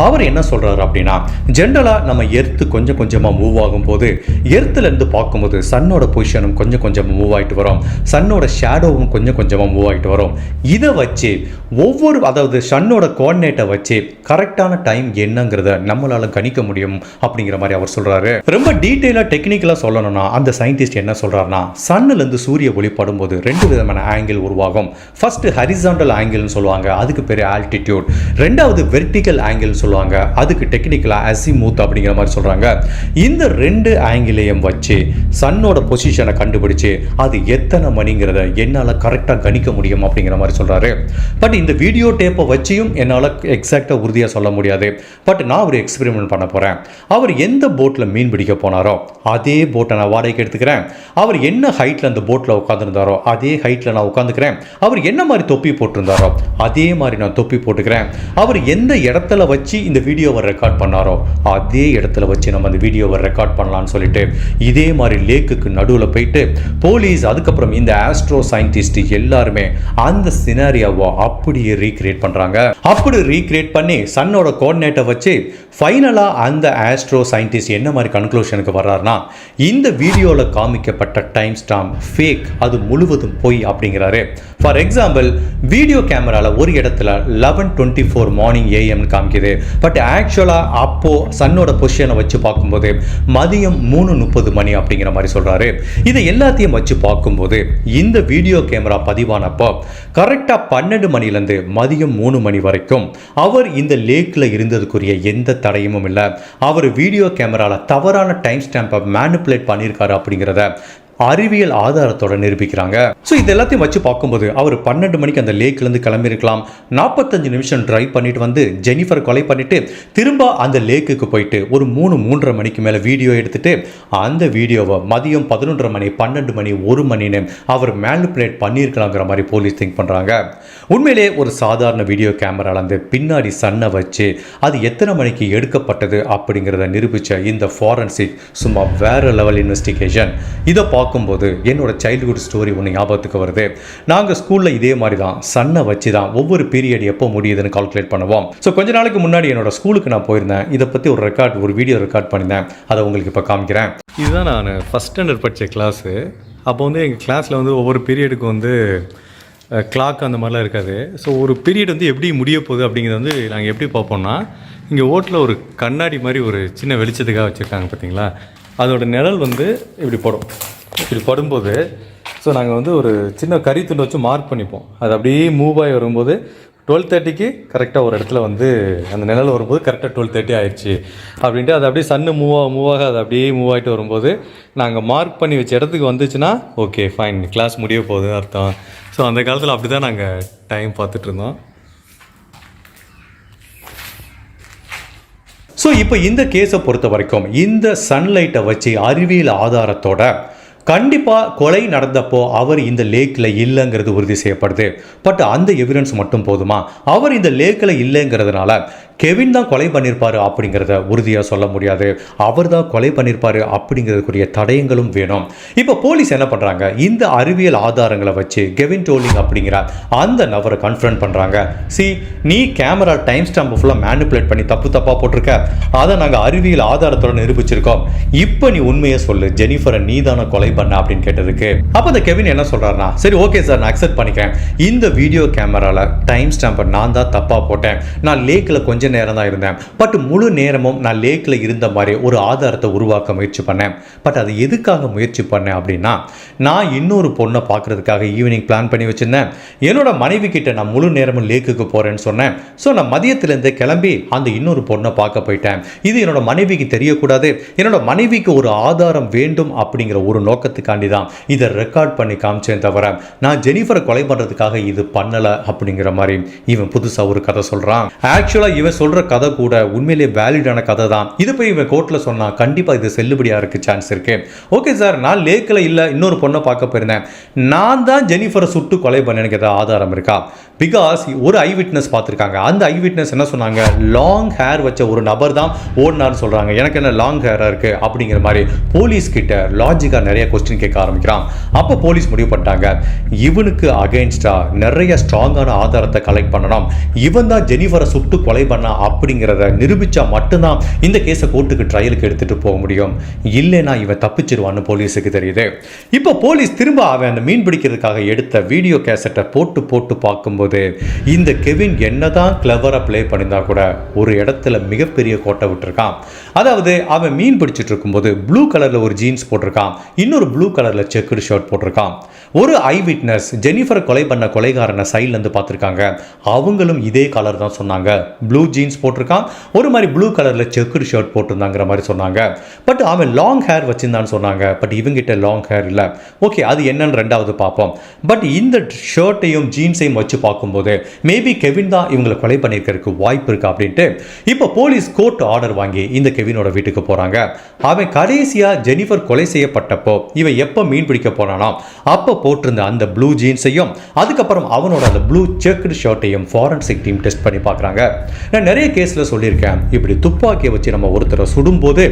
அவர் என்ன சொல்கிறாரு அப்படின்னா ஜென்ரலாக நம்ம எர்த்து கொஞ்சம் கொஞ்சமாக மூவ் ஆகும்போது எர்த்துலேருந்து பார்க்கும்போது சன்னோட பொசிஷனும் கொஞ்சம் கொஞ்சமாக மூவ் ஆகிட்டு வரும். சன்னோட ஷேடோவும் கொஞ்சம் கொஞ்சமாக மூவ் ஆகிட்டு வரும். இதை வச்சு ஒவ்வொரு அதாவது சன்னோட கோஆர்டினேட்டை வச்சு கரெக்டான டைம் என்னங்கிறத நம்மளால கணிக்க முடியும் அப்படிங்கிற மாதிரி அவர் சொல்றாரு. ரொம்ப டீட்டெயிலாக டெக்னிக்கலாக சொல்லணும்னா அந்த சயின்டிஸ்ட் என்ன சொல்றாருன்னா சன்னிலேருந்து சூரிய ஒளி படும்போது ரெண்டு விதமான ஆங்கிள் உருவாகும். ஃபர்ஸ்ட் ஹரிசாண்டல் ஆங்கிள்னு சொல்லுவாங்க அதுக்கு பேர் ஆல்டிடியூட் ரெண்டாவது வெர்டிக்கல் ஆங்கிள்னு சொல்லுவாங்க அதுக்கு டெக்னிக்கலாக அசிமூத் அப்படிங்கிற மாதிரி சொல்றாங்க. இந்த ரெண்டு ஆங்கிளையும் வச்சு சன்னோட பொசிஷனை கண்டுபிடிச்சு அது எத்தனை மணிங்கிறத என்னால் கரெக்ட் கரெக்டாக கணிக்க முடியும் அப்படிங்கிற மாதிரி சொல்றாரு. பட் இந்த வீடியோ டேப்பை வச்சியும் என்னால் எக்ஸாக்டாக உறுதியாக சொல்ல முடியாது. பட் நான் ஒரு எக்ஸ்பெரிமெண்ட் பண்ண போகிறேன் அவர் எந்த போட்டில் மீன் பிடிக்க போனாரோ அதே போட்டை நான் வாடகைக்கு எடுத்துக்கிறேன். அவர் என்ன ஹைட்டில் அந்த போட்டில் உட்காந்துருந்தாரோ அதே ஹைட்டில் நான் உட்காந்துக்கிறேன் அவர் என்ன மாதிரி தொப்பி போட்டிருந்தாரோ அதே மாதிரி நான் தொப்பி போட்டுக்கிறேன். அவர் எந்த இடத்துல வச்சு இந்த வீடியோவை ரெக்கார்ட் பண்ணாரோ அதே இடத்துல வச்சு நம்ம அந்த வீடியோவை ரெக்கார்ட் பண்ணலாம்னு சொல்லிட்டு இதே மாதிரி லேக்குக்கு நடுவில் போயிட்டு போலீஸ் அதுக்கப்புறம் இந்த ஆஸ்ட்ரோ சயின்டிஸ்ட் எல்லாருமே அந்த சினாரியாவை அப்படியே ரீக்ரியேட் பண்ணுறாங்க அப்படி ரீக்ரியேட் பண்ணி சன்னோட கோஆர்டினேட்டை வச்சு ஃபைனலாக அந்த ஆஸ்ட்ரோ சயின்டிஸ்ட் என்ன மாதிரி கன்க்ளூஷனுக்கு வர்றாருனா இந்த வீடியோவில் காமிக்கப்பட்ட டைம் ஸ்டாம் ஃபேக் அது முழுவதும் பொய் அப்படிங்கிறாரு. ஃபார் எக்ஸாம்பிள் வீடியோ கேமராவில் ஒரு இடத்துல லெவன் டுவெண்ட்டி ஃபோர் மார்னிங் ஏஎம்னு காமிக்குது. பட் ஆக்சுவலாக அப்போது சன்னோட பொசிஷனை வச்சு பார்க்கும்போது மதியம் மூணு முப்பது மணி அப்படிங்கிற மாதிரி சொல்கிறாரு இதை எல்லாத்தையும் வச்சு பார்க்கும்போது இந்த வீடியோ கேமரா பதிவானப்போ கரெக்டாக பன்னெண்டு மணிலேருந்து மதியம் மூணு மணி வரைக்கும் அவர் இந்த லேக்கில் இருந்ததுக்குரிய எந்த தடையமும் இல்லை. அவர் வீடியோ கேமராவில் தவறான டைம் ஸ்டாம்பை மேனிப்புலேட் பண்ணியிருக்காரு அப்படிங்கிறத அறிவியல் ஆதாரத்தோட நிரூபிக்கிறாங்க. ஸோ இது எல்லாத்தையும் வச்சு பார்க்கும்போது அவர் பன்னெண்டு மணிக்கு அந்த லேக்லேருந்து கிளம்பியிருக்கலாம். நாற்பத்தஞ்சு நிமிஷம் ட்ரைவ் பண்ணிட்டு வந்து ஜெனிஃபர் கொலை பண்ணிட்டு திரும்ப அந்த லேக்குக்கு போயிட்டு ஒரு மூணு மூன்றரை மணிக்கு மேலே வீடியோ எடுத்துட்டு அந்த வீடியோவை மதியம் பதினொன்றரை மணி பன்னெண்டு மணி ஒரு மணின்னு அவர் மேனிப்புலேட் பண்ணியிருக்கலாங்கிற மாதிரி போலீஸ் திங்க் பண்ணுறாங்க உண்மையிலே ஒரு சாதாரண வீடியோ கேமரால அந்த பின்னாடி சன்னை வச்சு அது எத்தனை மணிக்கு எடுக்கப்பட்டது அப்படிங்கிறத நிரூபித்த இந்த ஃபாரன்சிக் சும்மா வேற லெவல் இன்வெஸ்டிகேஷன் இதை பார்க்கும்போது என்னோட சைல்ட்ஹுட் ஸ்டோரி ஒன்று ஞாபகத்துக்கு வருது. நாங்கள் ஸ்கூலில் இதே மாதிரி தான் சன்னை வச்சு தான் ஒவ்வொரு பீரியட் எப்போ முடியுதுன்னு கால்குலேட் பண்ணுவோம். ஸோ கொஞ்ச நாளைக்கு முன்னாடி என்னோட ஸ்கூலுக்கு நான் போயிருந்தேன். இதை பற்றி ஒரு ரெக்கார்ட் ஒரு வீடியோ ரெக்கார்ட் பண்ணியிருந்தேன். அதை உங்களுக்கு இப்போ காமிக்கிறேன். இதுதான் நான் ஃபஸ்ட் ஸ்டாண்டர்ட் படித்த கிளாஸு அப்போ வந்து எங்கள் கிளாஸில் வந்து ஒவ்வொரு பீரியடுக்கு வந்து கிளாக் அந்த மாதிரிலாம் இருக்காது. ஸோ ஒரு பீரியட் வந்து எப்படி முடிய போகுது அப்படிங்கிறது வந்து நாங்கள் எப்படி பார்ப்போம்னா இங்கே ஓட்டில் ஒரு கண்ணாடி மாதிரி ஒரு சின்ன வெளிச்சத்துக்காக வச்சுருக்காங்க பார்த்தீங்களா அதோட நிழல் வந்து இப்படி படும். இப்படி படும்போது ஸோ நாங்கள் வந்து ஒரு சின்ன கறி துண்டு வச்சு மார்க் பண்ணிப்போம். அது அப்படியே மூவ் ஆகி வரும்போது டுவெல் தேர்ட்டிக்கு கரெக்டாக ஒரு இடத்துல வந்து அந்த நிழல் வரும்போது கரெக்டாக டுவெல் தேர்ட்டி ஆயிடுச்சு. அப்படின்ட்டு அது அப்படியே சன்னு மூவ் ஆக மூவ் ஆக அது அப்படியே மூவ் ஆகிட்டு வரும்போது நாங்கள் மார்க் பண்ணி வச்ச இடத்துக்கு வந்துச்சுன்னா ஓகே ஃபைன் கிளாஸ் முடிய போகுது அர்த்தம். ஸோ அந்த காலத்தில் அப்படி தான் நாங்கள் டைம் பார்த்துட்டு இருந்தோம். ஸோ இப்போ இந்த கேஸை பொறுத்த வரைக்கும் இந்த சன்லைட்டை வச்சு அறிவியல் ஆதாரத்தோட கண்டிப்பாக கொலை நடந்தப்போ அவர் இந்த லேக்கில் இல்லைங்கிறது உறுதி செய்யப்படுது. பட் அந்த எவிடன்ஸ் மட்டும் போதுமா? அவர் இந்த லேக்கில் இல்லைங்கிறதுனால கெவின் தான் கொலை பண்ணியிருப்பாரு அப்படிங்கிறத உறுதியாக சொல்ல முடியாது. அவர் தான் கொலை பண்ணியிருப்பாரு அப்படிங்கிறதுக்குரிய தடயங்களும் வேணும். இப்போ போலீஸ் என்ன பண்ணுறாங்க இந்த அறிவியல் ஆதாரங்களை வச்சு கெவின் டோலிங் அப்படிங்கிற அந்த நபரை கன்ஃபரன்ட் பண்ணுறாங்க சி நீ கேமரா டைம் ஸ்டாம்பை ஃபுல்லாக மேனிப்புலேட் பண்ணி தப்பு தப்பாக போட்டிருக்க. அதை நாங்கள் அறிவியல் ஆதாரத்தோட நிரூபிச்சிருக்கோம். இப்போ நீ உண்மையை சொல்லு. ஜெனிஃபரை நீ தானே கொலை பண்ண அப்படின்னு கேட்டதுக்கு அப்போ அந்த கெவின் என்ன சொல்கிறாருன்னா சரி ஓகே சார் நான் அக்செப்ட் பண்ணிக்கிறேன். இந்த வீடியோ கேமராவில் டைம் ஸ்டாம்பை நான் தான் தப்பாக போட்டேன். நான் லேக்கில் கொஞ்ச நேரம் தான் இருந்தேன். பட் முழு நேரமும் நான் லேக்கில் இருந்த மாதிரி ஒரு ஆதாரத்தை உருவாக்க முயற்சி பண்ணேன். பட் அது எதுக்காக முயற்சி பண்ணேன் அப்படின்னா நான் இன்னொரு பொண்ணை பார்க்கறதுக்காக ஈவினிங் பிளான் பண்ணி வச்சிருந்தேன். என்னோட மனைவி கிட்ட நான் முழு நேரமும் லேக்குக்கு போகிறேன்னு சொன்னேன். ஸோ நான் மதியத்திலேருந்து கிளம்பி அந்த இன்னொரு பொண்ணை பார்க்க போயிட்டேன். இது என்னோட மனைவிக்கு தெரியக்கூடாது. என்னோட மனைவிக்கு ஒரு ஆதாரம் வேண்டும் அப்படிங்கிற ஒரு நோக்கம் நோக்கத்துக்காண்டி தான் இதை ரெக்கார்ட் பண்ணி காமிச்சேன் தவிர நான் ஜெனிஃபரை கொலை பண்ணுறதுக்காக இது பண்ணலை அப்படிங்கிற மாதிரி இவன் புதுசாக ஒரு கதை சொல்கிறான் ஆக்சுவலாக இவன் சொல்கிற கதை கூட உண்மையிலேயே வேலிடான கதை தான் இது போய் இவன் கோர்ட்டில் சொன்னா கண்டிப்பாக இது செல்லுபடியாக இருக்க சான்ஸ் இருக்கு. ஓகே சார் நான் லேக்கில் இல்லை இன்னொரு பொண்ணை பார்க்க போயிருந்தேன். நான் தான் ஜெனிஃபரை சுட்டு கொலை பண்ண எனக்கு ஏதாவது ஆதாரம் இருக்கா? பிகாஸ் ஒரு ஐ விட்னஸ் பார்த்துருக்காங்க. அந்த ஐ விட்னஸ் என்ன சொன்னாங்க? லாங் ஹேர் வச்ச ஒரு நபர் தான் ஓடினார்னு சொல்கிறாங்க எனக்கு என்ன லாங் ஹேராக இருக்குது அப்படிங்கிற மாதிரி போலீஸ் கிட்ட லாஜிக்காக நிறைய கொஸ்டின் கேட்க ஆரம்பிக்கிறான். அப்போ போலீஸ் முடிவு பண்ணிட்டாங்க. இவனுக்கு அகைன்ஸ்டாக நிறைய ஸ்ட்ராங்கான ஆதாரத்தை கலெக்ட் பண்ணணும். இவன் தான் ஜெனிஃபரை சுட்டு கொலை பண்ணா அப்படிங்கிறத நிரூபிச்சா மட்டும்தான் இந்த கேஸை கோர்ட்டுக்கு ட்ரையலுக்கு எடுத்துகிட்டு போக முடியும். இல்லைன்னா இவன் தப்பிச்சிருவான்னு போலீஸுக்கு தெரியுது. இப்போ போலீஸ் திரும்ப அவன் அந்த மீன் பிடிக்கிறதுக்காக எடுத்த வீடியோ கேசட்டை போட்டு போட்டு பார்க்கும்போது இந்த கெவின் என்னதான் கிளவராக ப்ளே பண்ணியிருந்தா கூட ஒரு இடத்துல மிகப்பெரிய கோட்டை விட்டுருக்கான். அதாவது அவன் மீன் பிடிச்சிட்டு இருக்கும்போது ப்ளூ கலரில் ஒரு ஜீன்ஸ் போட்டிருக்கான். இன்னொரு ப்ளூ கலரில் செக்குடு ஷர்ட் போட்டிருக்கான். ஒரு ஐ விட்னஸ் ஜெனிஃபரை கொலை பண்ண கொலைகாரனை சைட்லேருந்து பார்த்துருக்காங்க. அவங்களும் இதே கலர் தான் சொன்னாங்க. ப்ளூ ஜீன்ஸ் போட்டிருக்கான். ஒரு மாதிரி ப்ளூ கலரில் செக்குடு ஷர்ட் போட்டிருந்தாங்கிற மாதிரி சொன்னாங்க. பட் அவன் லாங் ஹேர் வச்சுருந்தான்னு சொன்னாங்க. பட் இவங்கிட்ட லாங் ஹேர் இல்லை. ஓகே அது என்னன்னு ரெண்டாவது பார்ப்போம். பட் இந்த ஷர்ட்டையும் ஜீன்ஸையும் வச்சு பார்க்கும்போது மேபி கெவின் தான் இவங்களை கொலை பண்ணியிருக்கிறதுக்கு வாய்ப்பு இருக்கு அப்படின்ட்டு இப்போ போலீஸ் கோர்ட் ஆர்டர் வாங்கி இந்த கெவினோட வீட்டுக்கு போகிறாங்க அவன் கடைசியாக ஜெனிஃபர் கொலை செய்யப்பட்டப்போ இவன் எப்போ மீன் பிடிக்க போனானோ அப்போ போட்டிருந்த அந்த ப்ளூ ஜீன்ஸையும் அதுக்கப்புறம் அவனோட அந்த ப்ளூ செக்டு ஷர்ட்டையும் ஃபாரன்சிக் டீம் டெஸ்ட் பண்ணி பார்க்குறாங்க. நான் நிறைய கேஸில் சொல்லியிருக்கேன். இப்படி துப்பாக்கியை வச்சு நம்ம ஒருத்தரை சுடும்போது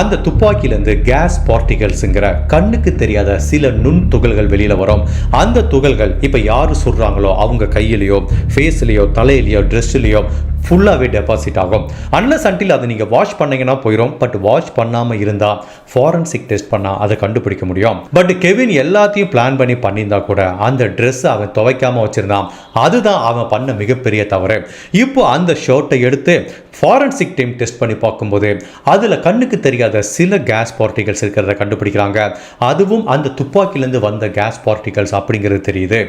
அந்த துப்பாக்கியிலேருந்து கேஸ் பார்ட்டிகல்ஸுங்கிற கண்ணுக்கு தெரியாத சில நுண் துகள்கள் வெளியில் வரும். அந்த துகள்கள் இப்போ யார் சுடுறாங்களோ அவங்க கையிலையோ ஃபேஸ்லேயோ தலையிலையோ ட்ரெஸ்ஸுலேயோ ஃபுல்லாகவே டெபாசிட் ஆகும். அன்லஸ் அன்டில் அதை நீங்கள் வாஷ் பண்ணீங்கன்னா போயிடும் பட் வாஷ் பண்ணாமல் இருந்தால் ஃபாரன்சிக் டெஸ்ட் பண்ணால் அதை கண்டுபிடிக்க முடியும். பட் கெவின் எல்லாத்தையும் பிளான் பண்ணி பண்ணியிருந்தா கூட அந்த ட்ரெஸ்ஸை அவன் துவைக்காமல் வச்சுருந்தான். அதுதான் அவன் பண்ண மிகப்பெரிய தவறு. இப்போ அந்த ஷர்ட்டை எடுத்து ஃபாரன்சிக் டீம் டெஸ்ட் பண்ணி பார்க்கும்போது அதில் கண்ணுக்கு தெரியாத சில கேஸ் பார்ட்டிகல்ஸ் இருக்கிறத கண்டுபிடிக்கிறாங்க. அதுவும் அந்த துப்பாக்கிலேருந்து வந்த கேஸ் பார்ட்டிகல்ஸ் அப்படிங்கிறது தெரியுது.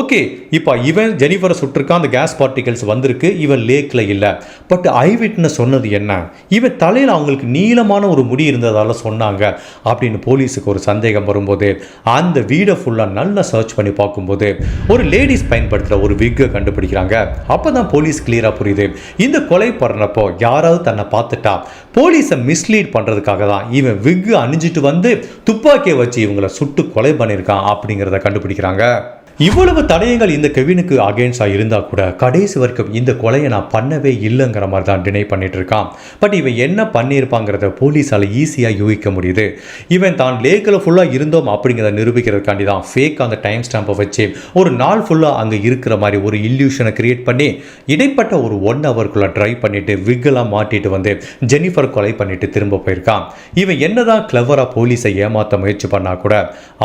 ஓகே இப்போ இவன் ஜெனிஃபரை சுட்டிருக்கான். அந்த கேஸ் பார்ட்டிகல்ஸ் வந்திருக்கு. இவன் லேக்கில் இல்லை. பட் ஐ விட்னஸ் சொன்னது என்ன? இவன் தலையில் அவங்களுக்கு நீளமான ஒரு முடி இருந்ததால சொன்னாங்க அப்படின்னு போலீஸுக்கு ஒரு சந்தேகம் வரும்போது அந்த வீடை ஃபுல்லாக நல்லா சர்ச் பண்ணி பார்க்கும்போது ஒரு லேடிஸ் பயன்படுத்துகிற ஒரு விக்கை கண்டுபிடிக்கிறாங்க. அப்போ தான் போலீஸ் கிளியராக புரியுது. இந்த கொலை பண்ணுறப்போ யாராவது தன்னை பார்த்துட்டா போலீஸை மிஸ்லீட் பண்ணுறதுக்காக தான் இவன் விக்கு அணிஞ்சிட்டு வந்து துப்பாக்கியை வச்சு இவங்களை சுட்டு கொலை பண்ணியிருக்கான் அப்படிங்கிறத கண்டுபிடிக்கிறாங்க. இவ்வளவு தடயங்கள் இந்த கெவினுக்கு அகேன்ஸ்டாக இருந்தால் கூட கடைசி வரைக்கும் இந்த கொலையை நான் பண்ணவே இல்லைங்கிற மாதிரி தான் டினை பண்ணிட்டு இருக்கான். பட் இவன் என்ன பண்ணியிருப்பாங்கிறத போலீஸால் ஈஸியாக யூகிக்க முடியுது. இவன் தான் லேக்கில் ஃபுல்லாக இருந்தோம் அப்படிங்கிறத நிரூபிக்கிறதுக்காண்டி தான் ஃபேக் அந்த டைம் ஸ்டாம்பை வச்சு ஒரு நாள் ஃபுல்லாக அங்கே இருக்கிற மாதிரி ஒரு இல்யூஷனை கிரியேட் பண்ணி இடைப்பட்ட ஒரு ஒன் ஹவருக்குள்ளே ட்ரை பண்ணிட்டு விக்கெல்லாம் மாட்டிட்டு வந்து ஜெனிஃபர் கொலை பண்ணிட்டு திரும்ப போயிருக்கான். இவன் என்னதான் கிளவராக போலீஸை ஏமாற்ற முயற்சி பண்ணால் கூட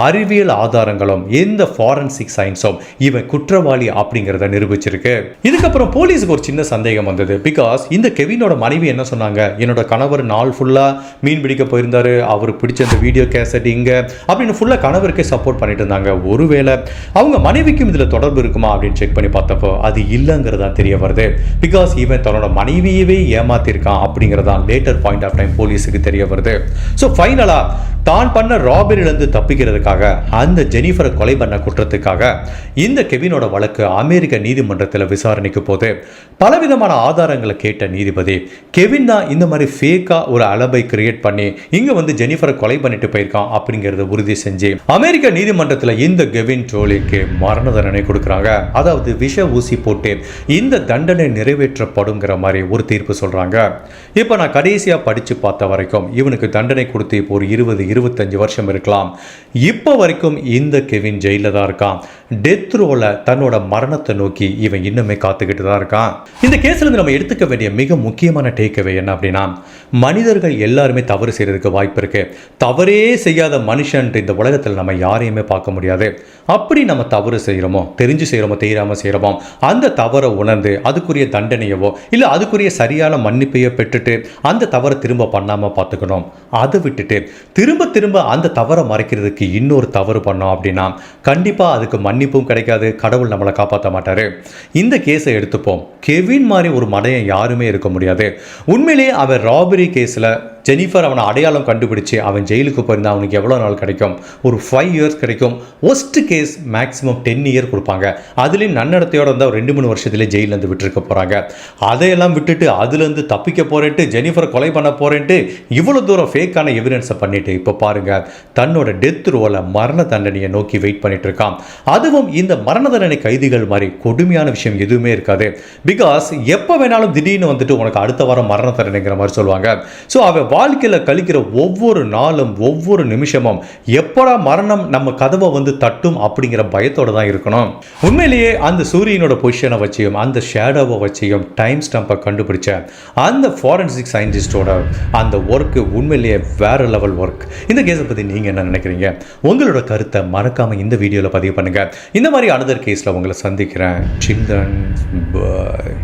அறிவியல் ஆதாரங்களும் எந்த ஃபாரன்சிக்ஸ் சயின்ஸும் இவன் குற்றவாளி அப்படிங்கிறத நிரூபிச்சிருக்கு. இதுக்கப்புறம் போலீஸுக்கு ஒரு சின்ன சந்தேகம் வந்தது. பிகாஸ் இந்த கெவினோட மனைவி என்ன சொன்னாங்க? என்னோட கணவர் நாள் ஃபுல்லாக மீன் பிடிக்க போயிருந்தாரு. அவர் பிடிச்ச அந்த வீடியோ கேசட் இங்கே அப்படின்னு ஃபுல்லாக கணவருக்கே சப்போர்ட் பண்ணிட்டு இருந்தாங்க. ஒருவேளை அவங்க மனைவிக்கும் இதில் தொடர்பு இருக்குமா அப்படின்னு செக் பண்ணி பார்த்தப்போ அது இல்லைங்கிறதா தெரிய வருது. பிகாஸ் இவன் தன்னோட மனைவியவே ஏமாத்திருக்கான் அப்படிங்கிறதான் லேட்டர் பாயிண்ட் ஆஃப் டைம் போலீஸுக்கு தெரிய வருது. ஸோ ஃபைனலாக தான் பண்ண ராபரியிலேருந்து தப்பிக்கிறதுக்காக அந்த ஜெனிஃபரை கொலை பண்ண குற்றத்துக்காக இந்த கெவினோட வழக்கு அமெரிக்க நீதிமன்றத்தில் விசாரணைக்கு போது பலவிதமான ஆதாரங்களை கேட்ட நீதிபதி கெவின் தான் இந்த மாதிரி ஃபேக்காக ஒரு அலபை கிரியேட் பண்ணி இங்கே வந்து ஜெனிஃபரை கொலை பண்ணிட்டு போயிருக்கான் அப்படிங்கிறத உறுதி செஞ்சு அமெரிக்க நீதிமன்றத்தில் இந்த கெவின் ட்ரோலிக்கு மரண தண்டனை கொடுக்குறாங்க. அதாவது விஷ ஊசி போட்டு இந்த தண்டனை நிறைவேற்றப்படுங்கிற மாதிரி ஒரு தீர்ப்பு சொல்கிறாங்க இப்போ நான் கடைசியாக படித்து பார்த்த வரைக்கும் இவனுக்கு தண்டனை கொடுத்து இப்போ ஒரு இருபது இருபத்தஞ்சு வருஷம் இருக்கலாம். இப்போ வரைக்கும் இந்த கெவின் ஜெயிலில் தான் இருக்கான். டெத் ரோல தன்னோட மரணத்தை நோக்கி இவன் இன்னுமே காத்துக்கிட்டு தான் இருக்கான். இந்த கேஸ்ல இருந்து நம்ம எடுத்துக்க வேண்டிய மிக முக்கியமான டேக்அவே என்ன அப்படின்னா மனிதர்கள் எல்லாருமே தவறு செய்யறதுக்கு வாய்ப்பு இருக்கு. தவறே செய்யாத மனுஷன் இந்த உலகத்தில் நம்ம யாரையுமே பார்க்க முடியாது. அப்படி நம்ம தவறு செய்கிறோமோ தெரிஞ்சு செய்கிறோமோ தெரியாம செய்கிறோமோ அந்த தவறை உணர்ந்து அதுக்குரிய தண்டனையவோ இல்லை அதுக்குரிய சரியான மன்னிப்பையோ பெற்றுட்டு அந்த தவறை திரும்ப பண்ணாமல் பார்த்துக்கணும். அதை விட்டுட்டு திரும்ப திரும்ப அந்த தவறை மறைக்கிறதுக்கு இன்னொரு தவறு பண்ணோம் அப்படின்னா கண்டிப்பாக அதுக்கு மன்னிப்பும் கிடைக்காது கடவுள் நம்மளை காப்பாற்ற மாட்டார். இந்த கேஸை எடுத்துப்போம். கெவின் மாதிரி ஒரு மடையை யாருமே இருக்க முடியாது. உண்மையிலேயே அவர் ராபரி கேஸில் ஜெனிஃபர் அவனை அடையாளம் கண்டுபிடிச்சு அவன் ஜெயிலுக்கு போயிருந்தா அவனுக்கு எவ்வளோ நாள் கிடைக்கும்? ஒரு ஃபைவ் இயர்ஸ் கிடைக்கும். Worst case maximum ten year கொடுப்பாங்க. அதுலேயும் நன்னடத்தையோட இருந்தால் ரெண்டு மூணு வருஷத்துலேயே ஜெயிலேருந்து விட்டுருக்க போகிறாங்க அதையெல்லாம் விட்டுட்டு அதுலேருந்து தப்பிக்க போகிறேன்ட்டு ஜெனிஃபரை கொலை பண்ண போகிறேன்ட்டு இவ்வளோ தூரம் ஃபேக்கான எவிடன்ஸை பண்ணிட்டு இப்போ பாருங்க. தன்னோட டெத் ரோவில் மரண தண்டனையை நோக்கி வெயிட் பண்ணிட்டு இருக்கான். அதுவும் இந்த மரண தண்டனை கைதிகள் மாதிரி கொடுமையான விஷயம் எதுவுமே இருக்காது. பிகாஸ் எப்போ வேணாலும் திடீர்னு வந்துட்டு உனக்கு அடுத்த வாரம் மரண தண்டனைங்கிற மாதிரி சொல்லுவாங்க. ஸோ அவன் வாழ்க்கையில் கழிக்கிற ஒவ்வொரு நாளும் ஒவ்வொரு நிமிஷமும் எப்படா மரணம் நம்ம கதவை வந்து தட்டும் அப்படிங்கிற பயத்தோடு தான் இருக்கணும். உண்மையிலேயே அந்த சூரியனோட பொசிஷனை வச்சியும் அந்த ஷேடோவை வச்சியும் டைம் ஸ்டம்பை கண்டுபிடிச்ச அந்த ஃபாரன்சிக் சயின்டிஸ்டோட அந்த ஒர்க்கு உண்மையிலேயே வேற லெவல் ஒர்க் இந்த கேஸை பற்றி நீங்கள் என்ன நினைக்கிறீங்க? உங்களோட கருத்தை மறக்காமல் இந்த வீடியோவில் பதிவு பண்ணுங்கள் இந்த மாதிரி அனதர் கேஸில் உங்களை சந்திக்கிறேன். சில்ட்ரன் பாய்